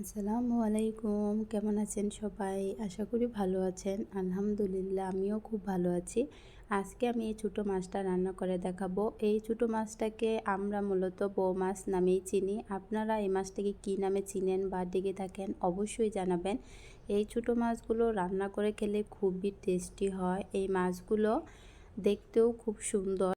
আসসালামু আলাইকুম। কেমন আছেন সবাই? আশা করি ভালো আছেন। আলহামদুলিল্লাহ, আমিও খুব ভালো আছি। আজকে আমি এই ছোটো মাছটা রান্না করে দেখাবো। এই ছোটো মাছটাকে আমরা মূলত বৌ মাছ নামেই চিনি। আপনারা এই মাছটাকে কী নামে চিনেন বা ডেকে থাকেন অবশ্যই জানাবেন। এই ছোটো মাছগুলো রান্না করে খেলে খুবই টেস্টি হয়। এই মাছগুলো দেখতেও খুব সুন্দর।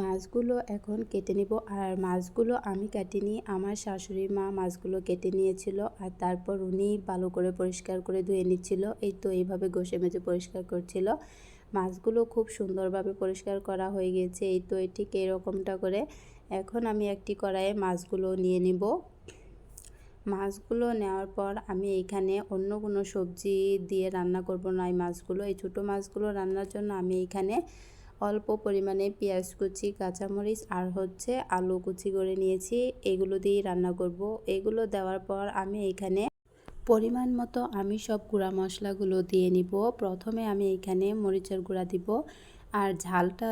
মাছগুলো এখন কেটে নিব। আর মাছগুলো আমি কাটিনি আমার শাশুড়ি মা মাছগুলো কেটে নিয়েছিল আর তারপর উনি ভালো করে পরিষ্কার করে ধুয়ে নিচ্ছিল। এই তো এইভাবে ঘষে মেজে পরিষ্কার করছিল। মাছগুলো খুব সুন্দরভাবে পরিষ্কার করা হয়ে গেছে। এই তো ঠিক এরকমটা করে এখন আমি একটি কড়াইয়ে মাছগুলো নিয়ে নিব। মাছগুলো নেওয়ার পর আমি এখানে অন্য কোনো সবজি দিয়ে রান্না করব না এই মাছগুলো। এই ছোটো মাছগুলো রান্নার জন্য আমি এখানে অল্প পরিমাণে পেঁয়াজ কুচি, কাঁচামরিচ আর হচ্ছে আলু কুচি করে নিয়েছি। এগুলো দিয়েই রান্না করব। এগুলো দেওয়ার পর আমি এখানে পরিমাণ মতো আমি সব গুঁড়া মশলাগুলো দিয়ে নিব। প্রথমে আমি এখানে মরিচের গুঁড়া দিব। আর ঝালটা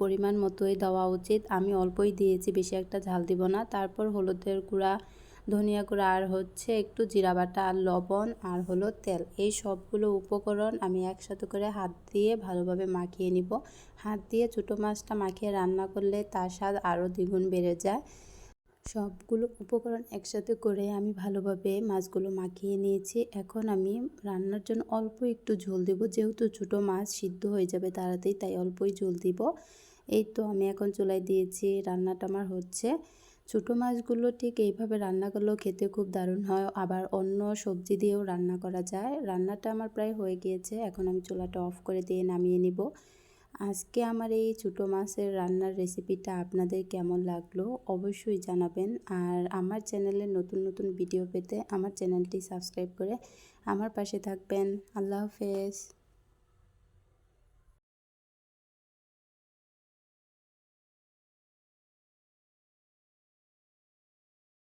পরিমাণ মতোই দেওয়া উচিত। আমি অল্পই দিয়েছি, বেশি একটা ঝাল দিব না। তারপর হলুদের গুঁড়া ধনিয়া গুঁড়া, আর হচ্ছে একটু জিরা বাটা আর লবণ আর হলো তেল। এই সবগুলো উপকরণ আমি একসাথে করে হাত দিয়ে ভালোভাবে মাখিয়ে নিব। হাত দিয়ে ছোটো মাছটা মাখিয়ে রান্না করলে তার স্বাদ আরও দ্বিগুণ বেড়ে যায়। সবগুলো উপকরণ একসাথে করে আমি ভালোভাবে মাছগুলো মাখিয়ে নিয়েছি। এখন আমি রান্নার জন্য অল্প একটু ঝোল দেব। যেহেতু ছোটো মাছ সিদ্ধ হয়ে যাবে তাড়াতাড়ি, তাই অল্পই ঝোল দিব। এই তো আমি এখন চুলায় দিয়েছি। রান্নাটা আমার হচ্ছে। ছোটো মাছগুলো ঠিক এইভাবে রান্না করলেও খেতে খুব দারুণ হয়। আবার অন্য সবজি দিয়েও রান্না করা যায়। রান্নাটা আমার প্রায় হয়ে গিয়েছে। এখন আমি চুলাটা অফ করে দিয়ে নামিয়ে নিব। আজকে আমার এই ছোটো মাছের রান্নার রেসিপিটা আপনাদের কেমন লাগল অবশ্যই জানাবেন। আর আমার চ্যানেলে নতুন নতুন ভিডিও পেতে আমার চ্যানেলটি সাবস্ক্রাইব করে আমার পাশে থাকবেন। আল্লাহ হাফেজ।